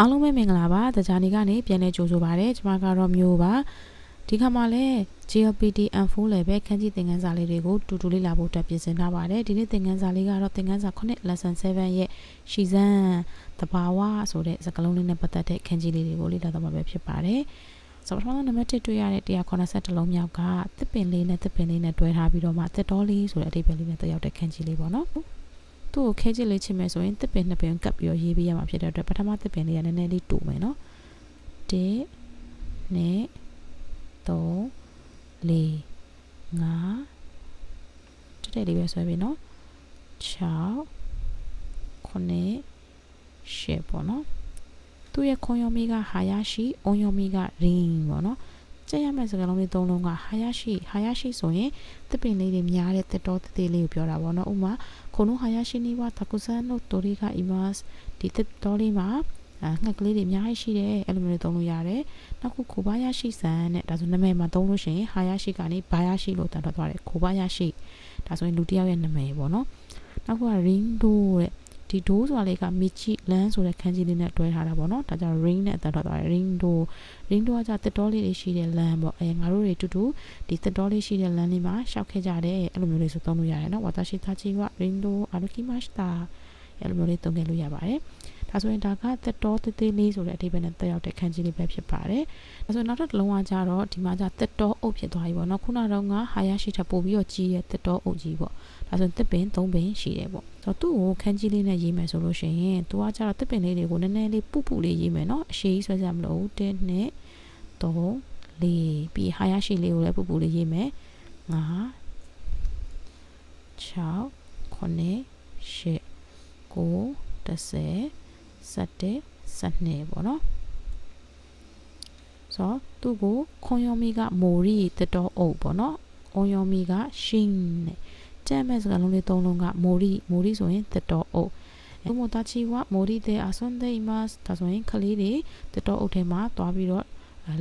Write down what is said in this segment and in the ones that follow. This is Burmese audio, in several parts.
အားလုံးပဲမင်္ဂလာပါတကြားနေကနေပြန်လဲကြိုဆိုပါရစေကျွန်မကတော့မျိုးပါဒီခါမှာလဲ GLPT M4 level ခန်းကြီးသင်ခန်းစာလေးတွေကိုတူတူလေးလာဖို့တက်ပြင်ဆင်ထားပါတယ်ဒီနေ့သင်ခန်းစာလေးကတော့သင်ခန်းစာ9 lesson 7ရဲ့ရှီစန်းတဘာဝဆိုတဲ့စကားလုံးလေးနဲ့ပတ်သက်တဲ့ခန်းကြီးလေးတွေကိုလေ့လာတော့မှာပဲဖြစ်ပါတယ်ဆိုတော့ပထမဆုံးနံပါတ်1တွေ့ရတဲ့180လုံးမြောက်ကတစ်ပင်လေးနဲ့တစ်ပင်လေးနဲ့တွဲထားပြီးတော့မှတစ်တော်လေးဆိုတဲ့အဓိပ္ပာယ်လေးနဲ့တက်ရောက်တဲ့ခန်းကြီးလေးပေါ့နော် သူ့ကိုခဲချစ်လေးချင်မယ်ဆိုရင်တစ်ပင်နှစ်ပင်ကပ်ပြီးတော့ရေးပေးရမှာဖြစ်တဲ့အတွက်ပထမတစ်ပင်လေးကနည်းနည်းလေးတူမယ်နော်1နဲ့3 4 5တက်တက်လေးပဲဆွဲပြီနော်6 9 10ပေါ့နော်သူ့ရဲ့ခွန်ယောမီကဟာယာရှိအွန်ယောမီကရင်ပေါ့နော် ကြက်ရမယ့်စကားလုံးလေးသုံးလုံးကဟာယာရှိဟာယာရှိဆိုရင်သပင်လေးတွေများတဲ့တက်တော်သေးလေးကိုပြောတာပေါ့နော်ဥမာခုနဟာယာရှိနေဝတာကုဆန်နိုတိုရီကအီမတ်ဒီတက်တော်လေးမှာငှက်ကလေးတွေအများကြီးရှိတယ်အဲ့လိုမျိုးသုံးလို့ရတယ်နောက်ခုခိုဘာယာရှိဆန်တဲ့ဒါဆိုနာမည်မှာသုံးလို့ရှိရင်ဟာယာရှိကနေဘာယာရှိလို့တတ်တော့သွားတယ်ခိုဘာယာရှိဒါဆိုရင်လူတစ်ယောက်ရဲ့နာမည်ပေါ့နော်နောက်ခုက ring do တဲ့ ဒီ do ဆိုတာလေးကမီချီလန်းဆိုတဲ့ခန်းကြီးလေးနဲ့တွဲထားတာပေါ့နော်ဒါကြောင့် ring နဲ့အသက်ထွက်သွားတယ် ring do ring do ကကြတက်တော်လေးတွေရှိတဲ့လမ်းပေါ့အဲငါတို့တွေတူတူဒီတက်တော်လေးရှိတဲ့လမ်းလေးမှာရှောက်ခဲ့ကြတယ်အဲ့လိုမျိုးလေးဆိုသုံးလို့ရတယ်နော် watashi tachi wa ring do arukimashita အဲ့လိုမျိုးလေးသုံးခဲ့လို့ရပါတယ်ဒါဆိုရင်ဒါကသက်တော်သေးသေးလေးဆိုတဲ့အဓိပ္ပာယ်နဲ့တက်ရောက်တဲ့ခန်းကြီးလေးပဲဖြစ်ပါတယ်။ဒါဆိုနောက်တစ်လုံးကကြတော့ဒီမှာじゃသက်တော်အုပ်ဖြစ်သွားပြီပေါ့နော်။ခုနတော့ကဟာရရှိထပ်ပို့ပြီးတော့ကြီးရဲ့သက်တော်အုပ်ကြီးပေါ့။ ဒါဆိုရင်တစ်ပင်သုံးပင်ရှိတယ်ပေါ့။ဆိုတော့သူ့ကိုခန်းကြီးလေးနဲ့ရေးမယ်ဆိုလို့ရှိရင်သူကကြတော့တစ်ပင်လေးတွေကိုနည်းနည်းလေးပုပုလေးရေးမယ်နော်။အရှိကြီးဆွဲစရာမလိုဘူး။1နဲ့3လေးပြီးဟာရရှိလေးကိုလည်းပုပုလေးရေးမယ်။5 6 9 10 9 10 17 12ပေါ့နော်ဆိုတော့သူ့ကိုခွန်ယောမီကမိုရီတတော်အုပ်ပေါ့နော်အွန်ယောမီကရှင်းနဲ့ ကြမ်းမဲ့စကားလုံးလေးသုံးလုံးကမိုရီမိုရီဆိုရင်တတော်အုပ်ဘမိုတာချီဝမိုရီတဲ့အဆွန်ဒေးမတ်ဒါဆိုရင်ခလေးတွေတတော်အုပ်ထဲမှာတွားပြီးတော့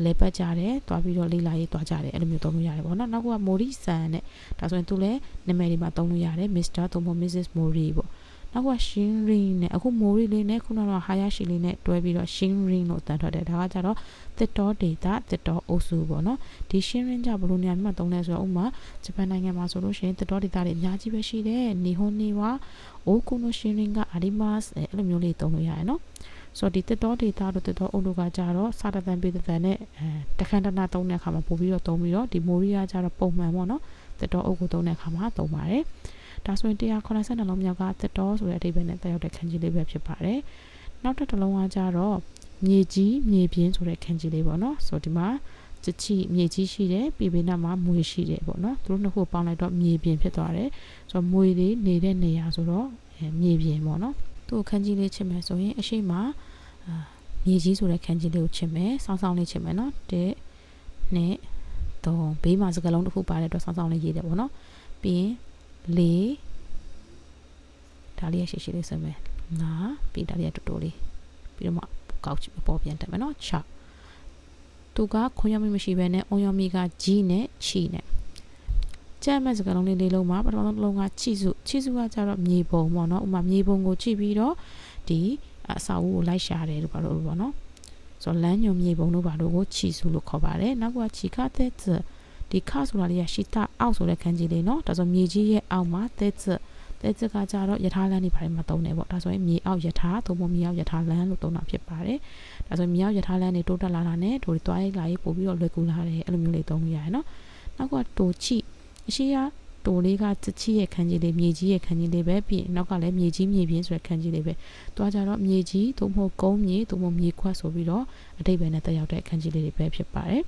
လဲပတ်ကြတယ်တွားပြီးတော့လေးလာရေးတွားကြတယ်အဲ့လိုမျိုးသုံးလို့ရတယ်ပေါ့နော်နောက်ကမိုရီဆန်နဲ့ဒါဆိုရင်သူလည်းနာမည်တွေမှာသုံးလို့ရတယ်မစ္စတာသို့မဟုတ် Mrs. Mori ပေါ့ နောက်ကရှင်းရင်းနဲ့အခုမိုးရီလေးနဲ့ခုနကတော့ဟာယာရှိလေးနဲ့တွဲပြီးတော့ရှင်းရင်းလို့တန်ထွက်တယ်ဒါကကြတော့တစ်တော်ဒေတာတစ်တော်အုပ်စုပေါ့နော်ဒီရှင်းရင်းကြဘလို့နေရာမှာသုံးလဲဆိုတော့ဥမာဂျပန်နိုင်ငံမှာဆိုလို့ရှိရင်တစ်တော်ဒေတာတွေအများကြီးပဲရှိတယ်နီဟွန်နီဝါအိုကုနိုရှင်းရင်းကအာဒီမတ်အဲ့လိုမျိုးလေးသုံးလို့ရတယ်နော်ဆိုတော့ဒီတစ်တော်ဒေတာတို့တစ်တော်အုပ်တို့ကကြတော့စာတသန်ပေတန်နဲ့အဲတခန်းတနာသုံးတဲ့အခါမှာပို့ပြီးတော့သုံးပြီးတော့ဒီမိုရီယာကြတော့ပုံမှန်ပေါ့နော်တစ်တော်အုပ်ကိုသုံးတဲ့အခါမှာသုံးပါတယ် ဒါဆိုရင်182လုံးမြောက်ကသက်တော်ဆိုတဲ့အဓိပ္ပာယ်နဲ့တက်ရောက်တဲ့ခန်းကြီးလေးပဲဖြစ်ပါတယ်နောက်တစ်တစ်လုံးကကြတော့မြေကြီးမြေပြင်းဆိုတဲ့ခန်းကြီးလေးပေါ့နော်ဆိုတော့ဒီမှာချစ်ချီမြေကြီးရှိတယ်ပြည်ပေနာမှာမွေရှိတယ်ပေါ့နော်သူတို့နှစ်ခုပေါင်းလိုက်တော့မြေပြင်ဖြစ်သွားတယ်ဆိုတော့မွေလေးနေတဲ့နေရာဆိုတော့မြေပြင်ပေါ့နော်သူ့ခန်းကြီးလေးချစ်မယ်ဆိုရင်အရှိမအာမြေကြီးဆိုတဲ့ခန်းကြီးလေးကိုချစ်မယ်စောင်းစောင်းလေးချစ်မယ်နော်တစ်နှစ်သုံးဘေးမှာစကလုံးတစ်ခုပါတဲ့အတွက်စောင်းစောင်းလေးရေးတယ်ပေါ့နော်ပြီးရင် ၄ဒါလေးရရှိရှိလေးဆွဲမယ်ငါပြီးဒါလေးရတူတူလေးပြီးတော့မှကောက်ပေါ်ပြန်တက်မယ်နော်6သူကခွန်ရမီမရှိဘဲနဲ့အွန်ရမီကကြီးနဲ့ချီနဲ့ကြက်မဲ့စကားလုံးလေးလေးလုံးမှာပထမဆုံးတစ်လုံးကချီစုချီစုကကြတော့မြေပုံပေါ့နော်ဥမာမြေပုံကိုချီပြီးတော့ဒီအစာအုပ်ကိုလိုက်ရှာတယ်လို့ပါလို့ပေါ့နော်ဆိုတော့လမ်းညွန်မြေပုံတို့ဘာလို့ကိုချီစုလို့ခေါ်ပါတယ်နောက်ကချီခတဲ့ ဒီခဆိုတာလေးကရှီတာအောက်ဆိုတဲ့ခန်းကြီးလေးနော်ဒါဆိုမြေကြီးရဲ့အောက်မှာသဲချတဲ့ချက်ကကြတော့ယထာလမ်းတွေဘာတွေမှာသုံးတယ်ပေါ့ဒါဆိုရင်မြေအောက်ယထာသို့မဟုတ်မြေအောက်ယထာလမ်းလို့သုံးတာဖြစ်ပါတယ်ဒါဆိုရင်မြေအောက်ယထာလမ်းတွေတိုးတက်လာတာနဲ့ဒိုတွေတွားရိုက်လာရေးပို့ပြီးတော့လွယ်ကူလာတယ်အဲ့လိုမျိုးလေးသုံးလို့ရတယ်နော်နောက်ကတိုချိအရှိယတိုလေးကချစ်ချစ်ရဲ့ခန်းကြီးလေးမြေကြီးရဲ့ခန်းကြီးလေးပဲပြီးနောက်ကလည်းမြေကြီးမြေပြင်းဆိုတဲ့ခန်းကြီးလေးပဲတွားကြတော့မြေကြီးသို့မဟုတ်ကုန်းမြေသို့မဟုတ်မြေခွက်ဆိုပြီးတော့အတိတ်ပဲနဲ့တက်ရောက်တဲ့ခန်းကြီးလေးတွေပဲဖြစ်ပါတယ်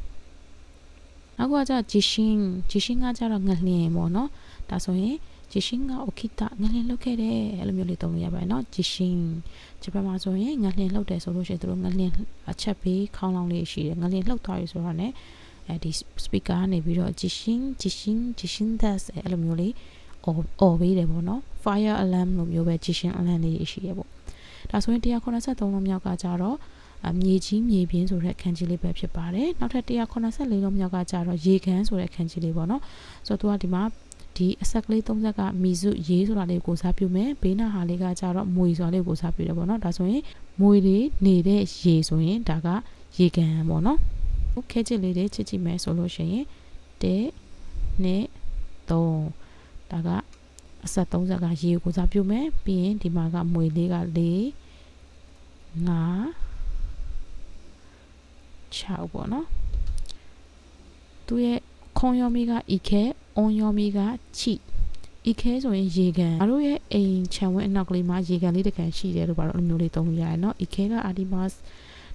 နောက်ကကျဂျီရှင်ဂျီရှင်ကကျတော့ငလျင်ပေါ့နော်ဒါဆိုရင်ဂျီရှင်ကအိုခိတငလျင်လုတ်ခဲ့တယ်အဲ့လိုမျိုးလေးသုံးလို့ရပါတယ်နော်ဂျီရှင်ဂျပန်မှာဆိုရင်ငလျင်လုတ်တယ်ဆိုလို့ရှိရင်တို့ငလျင်အချက်ပေးခေါင်းလောင်းလေးရှိတယ်ငလျင်လုတ်သွားပြီဆိုတော့ ਨੇ အဲဒီ speaker ကနေပြီးတော့ဂျီရှင်ဂျီရှင်ဂျီရှင် das အဲ့လိုမျိုးလေးအော်အော်ပေးတယ်ပေါ့နော် fire alarm လို့မျိုးပဲဂျီရှင် alarm လေးရှိရပေါ့ဒါဆိုရင်183လုံးမြောက်ကကြတော့ မြေကြီးမြေပြင်းဆိုတဲ့အခန်းကြီးလေးပဲဖြစ်ပါတယ်နောက်ထပ်184လုံးမြောက်ကကြတော့ရေခန်းဆိုတဲ့အခန်းကြီးလေးပေါ့နော်ဆိုတော့သူကဒီမှာဒီအဆက်ကလေး၃ဆက်ကမီစုရေးဆိုတာလေးကိုစားပြုမယ်ဘေးနာဟာလေးကကြတော့မွေဆိုတာလေးကိုစားပြုတယ်ပေါ့နော်ဒါဆိုရင်မွေလေးနေတဲ့ရေဆိုရင်ဒါကရေကန်ပေါ့နော်ဟုတ်ခဲချစ်လေးတွေချစ်ကြည့်မယ်ဆိုလို့ရှိရင်တဲ့နဲ့3ဒါကအဆက်၃ဆက်ကရေကိုစားပြုမယ်ပြီးရင်ဒီမှာကမွေလေးက၄၅ 6ပေါ့နော်သူရဲ့ခွန်ယောမီကဤခဲအွန်ယောမီကချိဤခဲဆိုရင်ရေကန်ငါတို့ရဲ့အိမ်ခြံဝင်းအနောက်ကလေးမှာရေကန်လေးတစ်ကန်ရှိတယ်လို့ပါတော့အမျိုးလေးသုံးလို့ရတယ်เนาะဤခဲကအာဒီမတ်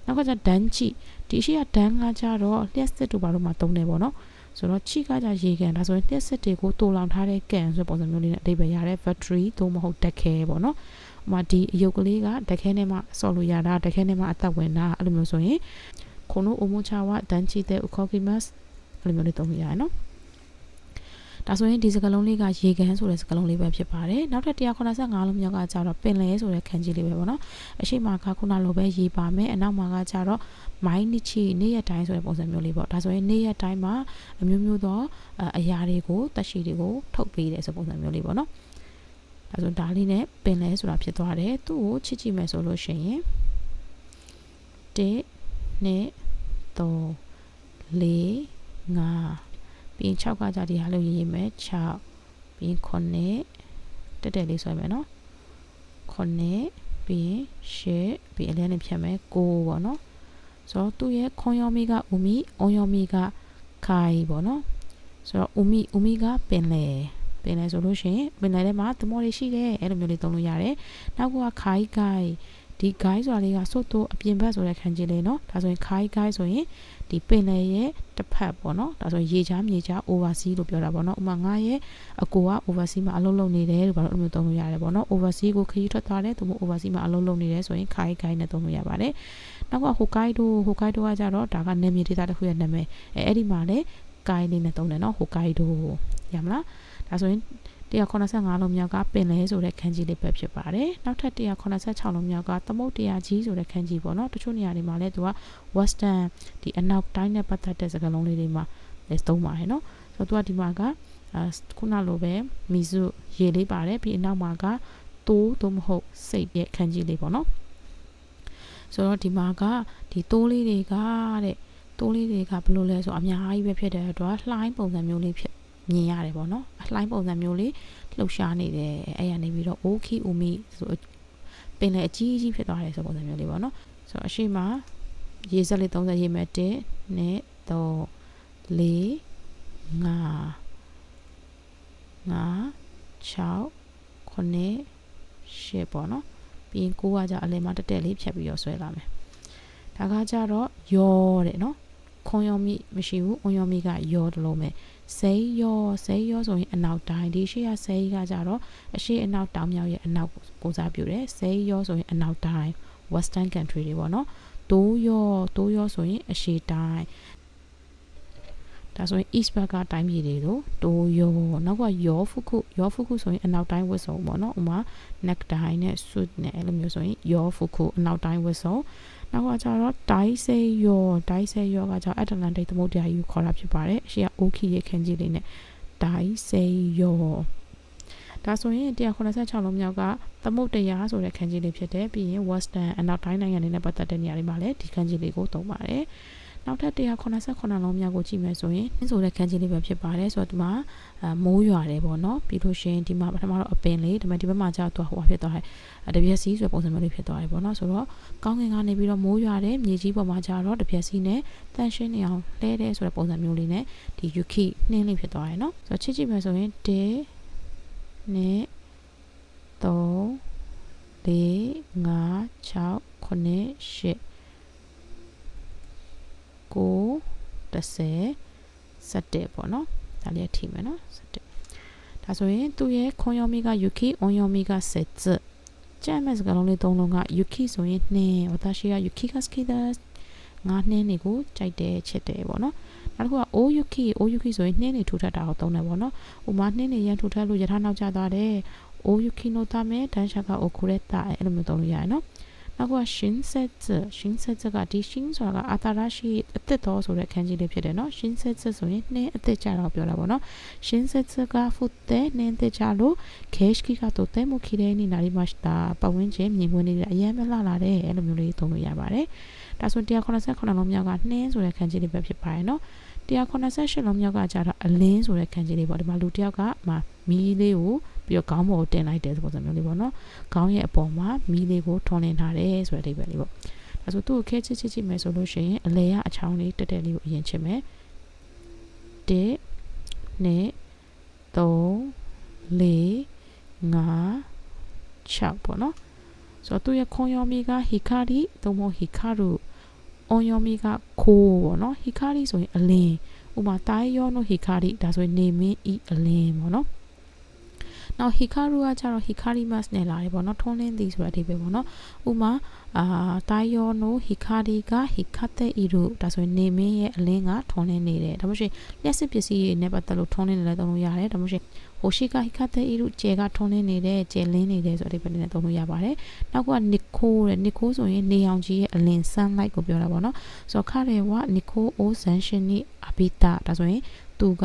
နောက်ကကျဒန်းချိဒီရှိကဒန်းကကြတော့လျှက်စစ်တို့ဘာလို့မှသုံးတယ်ပေါ့နော်ဆိုတော့ချိကကြရေကန်ဒါဆိုရင်လျှက်စစ်တွေကိုတူလောင်ထားတဲ့ကန်ဆိုတဲ့ပုံစံမျိုးလေးနဲ့အဓိပ္ပာယ်ရတဲ့ battery သို့မဟုတ်တက်ခဲပေါ့နော်ဥပမာဒီအယုတ်ကလေးကတက်ခဲနဲ့မှဆော်လို့ရတာတက်ခဲနဲ့မှအသက်ဝင်တာအဲ့လိုမျိုးဆိုရင် のおもちゃは団地で動きますအဲ့လိုမျိုးလေးသုံးပြရတယ်နော်ဒါဆိုရင်ဒီစကလုံးလေးကရေကန်းဆိုတဲ့စကလုံးလေးပဲဖြစ်ပါတယ်နောက်ထပ်185လုံးမြောက်ကကြတော့ပင်လယ်ဆိုတဲ့ခန်းကြီးလေးပဲပေါ့နော်အရှိမကခုနလိုပဲရေပါမယ်အနောက်မှာကကြတော့မိုင်းနစ်ချီနေ့ရက်တိုင်းဆိုတဲ့ပုံစံမျိုးလေးပေါ့ဒါဆိုရင်နေ့ရက်တိုင်းမှာအမျိုးမျိုးသောအရာတွေကိုတက်ရှိတွေကိုထုတ်ပေးတယ်ဆိုပုံစံမျိုးလေးပေါ့နော်ဒါဆိုဒါလေးနဲ့ပင်လယ်ဆိုတာဖြစ်သွားတယ်သူ့ကိုချစ်ကြည့်မယ်ဆိုလို့ရှိရင်1 2 3 4 5ပြီး6ကကြဒီဟာလို့ရေးရမယ်6ပြီး9တက်တက်လေးဆွဲမယ်နော်9ပြီး10ပြီးအလဲနဲ့ဖြတ်မယ်9ပေါ့နော်ဆိုတော့သူ့ရဲ့ခွန်ယောမီကဥမီအွန်ယောမီကခိုင်ပေါ့နော်ဆိုတော့ဥမီဥမီကပင်လေပင်လေဆိုလို့ရှိရင်ပင်လေထဲမှာသမောတွေရှိတယ်အဲ့လိုမျိုးလေးသုံးလို့ရတယ်နောက်ကခိုင်ခိုင် ဒီ guy ဆိုတာလေးကစွတ်တိုးအပြင်ဘက်ဆိုတဲ့ခံချင်လေးเนาะဒါဆိုရင် kai guy ဆိုရင်ဒီပင်လယ်ရဲ့တစ်ဖက်ပေါ့เนาะဒါဆိုရင်ရေချားမြေချား oversea လို့ပြောတာပေါ့เนาะဥမာငါရဲ့အကိုက oversea မှာအလုပ်လုပ်နေတယ်လို့ဘာလို့အမျိုးသုံးလို့ရတယ်ပေါ့เนาะ oversea ကိုခရီးထွက်သွားတယ်သူမို့ oversea မှာအလုပ်လုပ်နေတယ်ဆိုရင် kai guy နဲ့သုံးလို့ရပါတယ်နောက်က hokkaido hokkaido ကကြတော့ဒါကနယ်မြေဒေသတစ်ခုရဲ့နာမည်အဲအဲ့ဒီမှာလေ kai လေးနဲ့သုံးတယ်เนาะ hokkaido ရမလားဒါဆိုရင် 185လုံးမြောက်ကပင်လဲဆိုတဲ့ခန်းကြီးလေးပဲဖြစ်ပါတယ်နောက်ထပ်186လုံးမြောက်ကသမုတ်တရားကြီးဆိုတဲ့ခန်းကြီးပေါ့နော်တချို့နေရာတွေမှာလည်းသူက western ဒီအနောက်တိုင်းနဲ့ပတ်သက်တဲ့စကားလုံးလေးတွေမှာလည်းသုံးပါတယ်နော်ဆိုတော့သူကဒီမှာကခုနလိုပဲမီစုရေလေးပါတယ်ပြီးအနောက်မှာကတိုးသို့မဟုတ်စိတ်ရဲ့ခန်းကြီးလေးပေါ့နော်ဆိုတော့ဒီမှာကဒီတိုးလေးတွေကတဲ့တိုးလေးတွေကဘယ်လိုလဲဆိုအများကြီးပဲဖြစ်တဲ့အတွက်လှိုင်းပုံစံမျိုးလေးဖြစ် မြင်ရတယ်ပေါ့နော်အလှိုင်းပုံစံမျိုးလေးလှုပ်ရှားနေတယ်အဲ့ရနေပြီးတော့ okay umi ဆိုပင်လည်းအကြီးကြီးဖြစ်သွားတယ်ဆိုပုံစံမျိုးလေးပေါ့နော်ဆိုတော့အရှိမရေစက်လေး30ရေမဲ့1နဲ့3 4 5 5 6 9 10ပေါ့နော်ပြီးရင်9ကကြအလဲမတက်တက်လေးဖြတ်ပြီးတော့ဆွဲလာမယ်ဒါကကြတော့ယောတဲ့နော်ခွန်ယောမိမရှိဘူးအွန်ယောမိကယောတလုံးပဲ စိယောစိယောဆိုရင်အနောက်တိုင်းဒီရှေ့ကစိကကြတော့အရှေ့အနောက်တောင်မြောက်ရဲ့အနောက်ကိုစားပြုတယ်စိယောဆိုရင်အနောက်တိုင်း western country တွေပေါ့နော်တိုးယောတိုးယောဆိုရင်အရှေ့တိုင်းဒါဆိုရင် east ဘက်ကတိုင်းပြည်တွေတို့တိုးယောနောက်ကယောဖုခုယောဖုခုဆိုရင်အနောက်တိုင်းဝစ်စုံပေါ့နော်ဥမာ necktie နဲ့ suit နဲ့အဲ့လိုမျိုးဆိုရင်ယောဖုခုအနောက်တိုင်းဝစ်စုံ နောက်ကကျတော့ဒိုင်းဆေယောဒိုင်းဆေယောကကျတော့အတ္တလန်တိတ်သမုဒ္ဒရာကြီးကိုခေါ်တာဖြစ်ပါတယ်အရှိကအိုခီရဲ့ခန်းကြီးလေးနဲ့ဒိုင်းဆေယောဒါဆိုရင်186လုံးမြောက်ကသမုဒ္ဒရာဆိုတဲ့ခန်းကြီးလေးဖြစ်တယ်ပြီးရင် western အနောက်တိုင်းနိုင်ငံတွေနဲ့ပတ်သက်တဲ့နေရာတွေမှာလည်းဒီခန်းကြီးလေးကိုသုံးပါတယ် နောက်ထပ်189လုံးမြောက်ကိုကြည့်မယ်ဆိုရင်ဆိုတဲ့ခန်းကြီးလေးပဲဖြစ်ပါတယ်ဆိုတော့ဒီမှာအမိုးရွာတယ်ပေါ့နော်ပြီးလို့ရှိရင်ဒီမှာပထမတော့အပင်လေးဒါပေမဲ့ဒီဘက်မှာကျတော့ဟိုဖြစ်သွားတယ်တပြက်စီဆိုတဲ့ပုံစံမျိုးလေးဖြစ်သွားတယ်ပေါ့နော်ဆိုတော့ကောင်းကင်ကနေပြီးတော့မိုးရွာတယ်မြေကြီးပေါ်မှာကျတော့တပြက်စီနဲ့တန်ရှင်းနေအောင်လဲတယ်ဆိုတဲ့ပုံစံမျိုးလေးနဲ့ဒီ yuki နှင်းလေးဖြစ်သွားတယ်နော်ဆိုတော့ချစ်ကြည့်မယ်ဆိုရင်1နဲ့3 4 5 6 9 10 9 10 17ပေါ့နော်ဒါလေးထိမယ်နော်17ဒါဆိုရင်သူ့ရဲ့ခွန်ယောမီက yuki အွန်ယောမီက17ကြမ်းမဲ့စကားလုံးလေးသုံးလုံးက yuki ဆိုရင်နှင်းဝတာရှိက yuki ကစကီဒါငါနှင်းတွေကိုကြိုက်တယ်ချစ်တယ်ပေါ့နော်နောက်တစ်ခုက o yuki o yuki ဆိုရင်နှင်းတွေထူထပ်တာကိုသုံးတယ်ပေါ့နော်ဥမာနှင်းတွေရန်ထူထပ်လို့ရထားနောက်ကျသွားတယ် o yuki no tame dansha ka okureta အဲ့လိုမျိုးသုံးလို့ရတယ်နော် နောက်ကရှင်ဆက်ဇရှင်ဆက်ဇကဒီရှင်ဆိုတာကအတာရရှိအသက်တော်ဆိုတဲ့ခန်းကြီးလေးဖြစ်တယ်နော်ရှင်ဆက်ဇဆိုရင်နှင်းအသက်ကြတော့ပြောတာပေါ့နော်ရှင်ဆက်ဇကဖုတ်တဲ့နှင်းအသက်ကြလို့ cash ကကတော့တဲမှုခိတဲ့နေနာရီမှာတာပတ်ဝန်းကျင်မြင်ကွင်းနေတဲ့အရင်မလှလာတဲ့အဲ့လိုမျိုးလေးသုံးလို့ရပါတယ်ဒါဆို189လုံးမြောက်ကနှင်းဆိုတဲ့ခန်းကြီးလေးပဲဖြစ်ပါတယ်နော်188လုံးမြောက်ကကြတော့အလင်းဆိုတဲ့ခန်းကြီးလေးပေါ့ဒီမှာလူတစ်ယောက်ကမီးလေးကို ပြီးတော့ခေါင်းပေါ်ကိုတင်လိုက်တယ်ဆိုပုံစံမျိုးလေးပေါ့နော်ခေါင်းရဲ့အပေါ်မှာမီးလေးကိုထွန်းလင်းထားတယ်ဆိုတဲ့အဓိပ္ပာယ်လေးပေါ့ဒါဆိုသူ့ကိုခဲချစ်ချစ်ချစ်မယ်ဆိုလို့ရှိရင်အလဲရအချောင်းလေးတက်တက်လေးကိုအရင်ချစ်မယ်1 2 3 4 5 6ပေါ့နော်ဆိုတော့သူ့ရဲ့ခွန်ယောမီကဟီခါရီသို့မဟုတ်ဟီခါရူအွန်ယောမီကခိုးပေါ့နော်ဟီခါရီဆိုရင်အလင်းဥမာတိုင်းယောနိုဟီခါရီဒါဆိုရင်နေမင်းဤအလင်းပေါ့နော် နောက် hikaru ကကျတော့ hikarimas နဲ့လာတယ်ပေါ့နော်ထွန်းလင်းသည်ဆိုတဲ့အဓိပ္ပာယ်ပေါ့နော်ဥမာအာတာယောနို hikari က hikate iru ဒါဆိုရင်နေမင်းရဲ့အလင်းကထွန်းလင်းနေတယ်ဒါမှမဟုတ်လျှက်စစ်ပစ္စည်းတွေနဲ့ပတ်သက်လို့ထွန်းလင်းနေလဲသုံးလို့ရတယ်ဒါမှမဟုတ်ဟိုရှိက hikate iru ကျဲကထွန်းလင်းနေတယ်ကျဲလင်းနေတယ်ဆိုတဲ့အဓိပ္ပာယ်နဲ့သုံးလို့ရပါတယ်နောက်က nikko တဲ့ nikko ဆိုရင်နေအောင်ကြီးရဲ့အလင်း sunlight ကိုပြောတာပေါ့နော်ဆိုတော့ခရဲဝ nikko o sanshin ni abita ဒါဆိုရင်သူက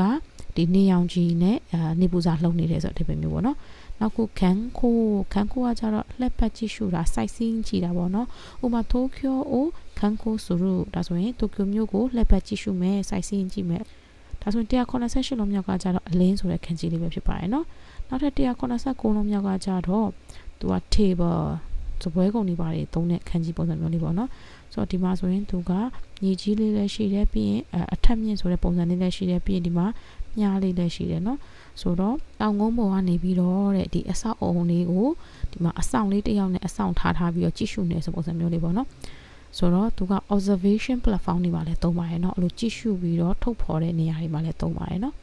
ဒီနေရောင်ခြည်နဲ့အာနေပူစာလှုပ်နေတယ်ဆိုတဲ့အဓိပ္ပာယ်မျိုးပေါ့နော်နောက်ခုခန်းခိုးခန်းခိုးကကြတော့လှက်ပတ်ကြည့်ရှုတာ sight seeing ကြည့်တာပေါ့နော်ဥပမာတိုကျိုကိုခန်းခိုးဆိုလို့ဒါဆိုရင်တိုကျိုမြို့ကိုလှက်ပတ်ကြည့်ရှုမယ် sight seeing ကြည့်မယ်ဒါဆိုရင်188လုံးမြောက်ကကြတော့အလင်းဆိုတဲ့ခန်းကြီးလေးပဲဖြစ်ပါတယ်နော်နောက်ထပ်189လုံးမြောက်ကကြတော့သူက table စပွဲကုန်တွေပါတယ်သုံးတဲ့ခန်းကြီးပုံစံမျိုးလေးပေါ့နော်ဆိုတော့ဒီမှာဆိုရင်သူကညီကြီးလေးလည်းရှိတယ်ပြီးရင်အထက်မြင့်ဆိုတဲ့ပုံစံလေးလည်းရှိတယ်ပြီးရင်ဒီမှာ မြားလေးလည်းရှိတယ်နော်ဆိုတော့တောင်ကုန်းပေါ်ကနေပြီးတော့တဲ့ဒီအဆောက်အုံလေးကိုဒီမှာအဆောင်လေးတစ်ယောက်နဲ့အဆောင်ထားထားပြီးတော့ကြည့်ရှုနေဆိုပုံစံမျိုးလေးပေါ့နော်ဆိုတော့သူက observation platform တွေမှာလည်းသုံးပါတယ်เนาะအဲ့လိုကြည့်ရှုပြီးတော့ထုတ်ဖော်တဲ့နေရာတွေမှာလည်းသုံးပါတယ်เนาะ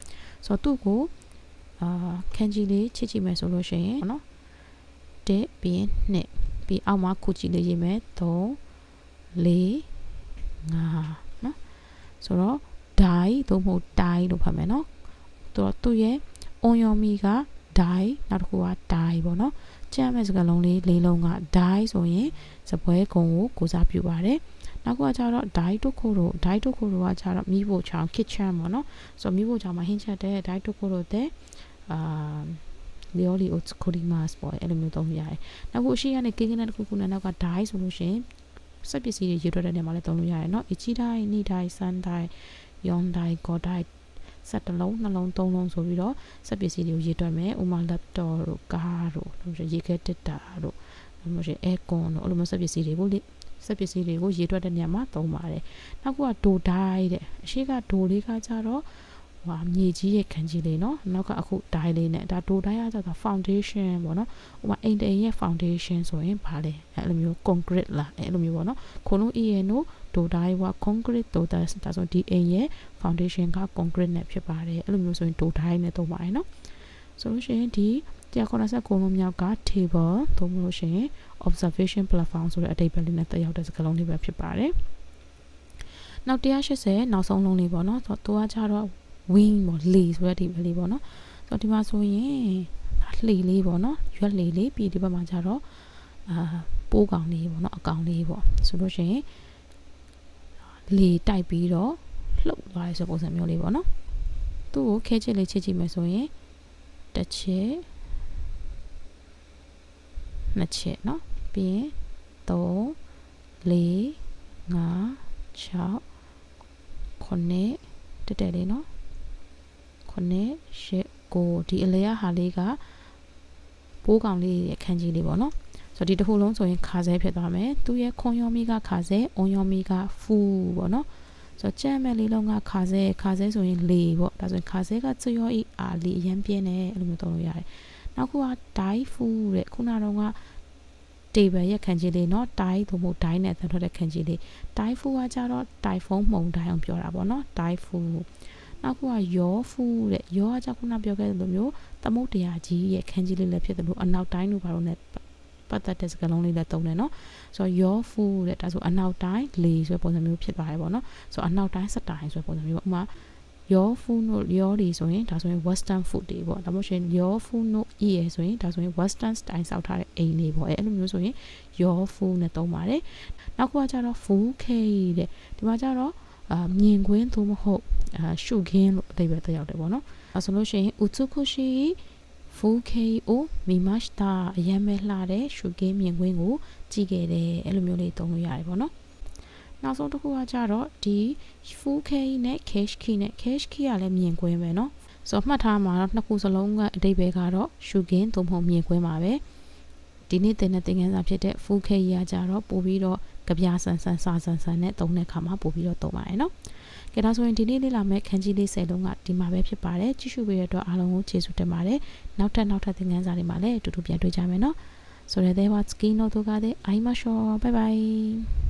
ဆိုတော့သူ့ကိုအာခန်းကြီးလေးချစ်ကြည့်မယ်ဆိုလို့ရှိရင်เนาะတစ်ပြီးရင်နှစ်ပြီးအောက်မှာခုကြည့်လေးရေးမယ်3 4 5เนาะဆိုတော့ die သို့မဟုတ် die လို့ဖတ်မယ်เนาะ ဆိုတော့သူ့ရဲ့ onyomi က die နောက်တစ်ခုက die ပေါ့နော်ကြံ့မဲ့စကားလုံးလေးလေးလုံးက die ဆိုရင်စပွဲကုံကိုကိုစားပြုပါတယ်နောက်ကကြတော့ die တုခိုတို့ die တုခိုတို့ကကြတော့မိဖို့ချောင်း kitchen ပေါ့နော်ဆိုတော့မိဖို့ချောင်းမှာဟင်းချက်တဲ့ die တုခိုတို့တဲ့အာလျော်လီအိုစကိုဒီမတ်ပေါ့အဲ့လိုမျိုးသုံးရတယ်။နောက်ခုအရှိရနဲ့ကိကင်းနဲ့တစ်ခုခုနဲ့နောက်ကဒိုင်းဆိုလို့ရှင်စက်ပစ္စည်းတွေရေထွက်တဲ့နေရာမှာလည်းသုံးလို့ရတယ်နော်။အချီဒိုင်း၊နီဒိုင်း၊ဆန်ဒိုင်း၊ယောင်ဒိုင်း၊ဂေါ်ဒိုင်း စက်တစ်လုံးနှလုံးသုံးလုံးဆိုပြီးတော့စက်ပစ္စည်းတွေကိုရေးတွက်မယ်ဥမာ laptop တို့ကားတို့လို့ဆိုရေခဲတက်တာတို့လို့ဆို aircon တို့အဲ့လိုမျိုးစက်ပစ္စည်းတွေကိုစက်ပစ္စည်းတွေကိုရေးတွက်တဲ့နေရာမှာသုံးပါတယ်နောက်ကဒိုဒိုင်းတဲ့အရှိကဒိုလေးကကြတော့ဟိုမြေကြီးရဲ့ခံကြီးလေးเนาะနောက်ကအခုဒိုင်းလေးနဲ့ဒါဒိုဒိုင်းရကြတာ foundation ပေါ့เนาะဟိုမှာအိမ်တိန်ရဲ့ foundation ဆိုရင်ဘာလဲအဲ့လိုမျိုး concrete လားအဲ့လိုမျိုးပေါ့เนาะခုလုံး EA နို့ ဒိုတိုင်းဝကွန်ကရစ်တိုဒါဒါဆိုဒီအိမ်ရဲ့ foundation ကကွန်ကရစ်နဲ့ဖြစ်ပါတယ်အဲ့လိုမျိုးဆိုရင်ဒိုတိုင်းနဲ့သုံးပါတယ်နော်ဆိုလို့ရှိရင်ဒီ189လုံးမြောက်က table သို့မဟုတ်ရှင် observation platform ဆိုတဲ့အတိတ်ပဲလေးနဲ့တက်ရောက်တဲ့စကားလုံးလေးပဲဖြစ်ပါတယ်နောက်180နောက်ဆုံးလုံးလေးပေါ့နော်ဆိုတော့သူကကြတော့ wing ပေါ့ lee ဆိုတဲ့အတိတ်ပဲလေးပေါ့နော်ဆိုတော့ဒီမှာဆိုရင်လှေလေးပေါ့နော်ရွက်လှေလေးပြီးဒီဘက်မှာကြတော့အာပိုးကောင်လေးပေါ့နော်အကောင်လေးပေါ့ဆိုလို့ရှိရင် လေတိုက်ပြီးတော့လှုပ်သွားတယ်ဆိုပုံစံမျိုးလေးပေါ့နော်သူ့ကိုခဲချစ်လေးချစ်ကြည့်မယ်ဆိုရင်တစ်ချက်နှစ်ချက်နော်ပြီးရင်3 4 5 6ခုနှစ်တက်တက်လေးနော်ခုနှစ်ရှစ်ကိုဒီအလဲရဟာလေးကပိုးကောင်လေးရဲ့ခန်းကြီးလေးပေါ့နော် ဆိုတော့ဒီတစ်ခုလုံးဆိုရင်ခါဆဲဖြစ်သွားမယ်သူရဲ့ခွန်ယောမီကခါဆဲအွန်ယောမီကဖူပေါ့နော်ဆိုတော့ကြမ်းမဲ့လေးလုံးကခါဆဲခါဆဲဆိုရင်လေပေါ့ဒါဆိုရင်ခါဆဲကချရောဤအာလေအရင်ပြင်းနေအဲ့လိုမျိုးသုံးလို့ရတယ်နောက်ခုကဒိုင်ဖူတဲ့ခုနတော့က table ရဲ့ခန်းကြီးလေးเนาะ die သို့မဟုတ် die နဲ့ဆက်ထွက်တဲ့ခန်းကြီးလေး die fu ကကြတော့ typhoon မှုန်တိုင်းအောင်ပြောတာပေါ့เนาะ die fu နောက်ကရောဖူတဲ့ရောကကြခုနပြောခဲ့သလိုမျိုးသမုတ်တရားကြီးရဲ့ခန်းကြီးလေးလည်းဖြစ်တယ်လို့အနောက်တိုင်းလိုပါတော့ ਨੇ ပတ်သက်တဲ့စကားလုံးလေးလည်းသုံးတယ်နော်ဆိုတော့ your food တဲ့ဒါဆိုအနောက်တိုင်းလေဆိုတဲ့ပုံစံမျိုးဖြစ်သွားတယ်ပေါ့နော်ဆိုတော့အနောက်တိုင်းစတိုင်ဆိုတဲ့ပုံစံမျိုးပေါ့ဥမာ your food တို့ your တွေဆိုရင်ဒါဆိုရင် western food တွေပေါ့ဒါမှမဟုတ်ရှင် your food တို့ e ရယ်ဆိုရင်ဒါဆိုရင် western style စောက်ထားတဲ့အိမ်တွေပေါ့အဲအဲ့လိုမျိုးဆိုရင် your food နဲ့သုံးပါတယ်နောက်တစ်ခါကျတော့ food cake တဲ့ဒီမှာကျတော့အာမြင်ကွင်းသို့မဟုတ်အာရှုခင်းလို့အဓိပ္ပာယ်သက်ရောက်တယ်ပေါ့နော်အဲဆိုလို့ရှိရင် utsukushi full cake ကိုမိမရှတာအရန်ပဲလှတဲ့ရှုခင်းမြင်ကွင်းကိုကြည့်ခဲ့တယ်အဲ့လိုမျိုးလေးသုံးလို့ရတယ်ပေါ့နော်နောက်ဆုံးတစ်ခုကကြတော့ဒီ full key နဲ့ cache key နဲ့ cache key ကလည်းမြင်ကွင်းပဲเนาะဆိုတော့မှတ်ထားမှာတော့နှစ်ခုစလုံးကအတိတ်ပဲကတော့ shugin သို့မဟုတ်မြင်ကွင်းပါပဲဒီနေ့တင်တဲ့သင်ခန်းစာဖြစ်တဲ့ full key ရကြတော့ပို့ပြီးတော့ ကြပြဆန်ဆန်စာဆန်ဆန်နဲ့သုံးတဲ့အခါမှာပို့ပြီးတော့သုံးပါတယ်နော်ကဲဒါဆိုရင်ဒီနေ့လေ့လာမယ့်ခန်းကြီးလေး၁၀လုံးကဒီမှာပဲဖြစ်ပါတယ်ကြည့်ရှုပေးတဲ့အတွက်အားလုံးကိုကျေးဇူးတင်ပါတယ်နောက်ထပ်နောက်ထပ်သင်ခန်းစာတွေမှာလည်းအတူတူပြန်တွေ့ကြမယ်နော်ဆိုရတဲ့ what's key note တို့ကတဲ့အိုင်မရှောဘိုင်ဘိုင်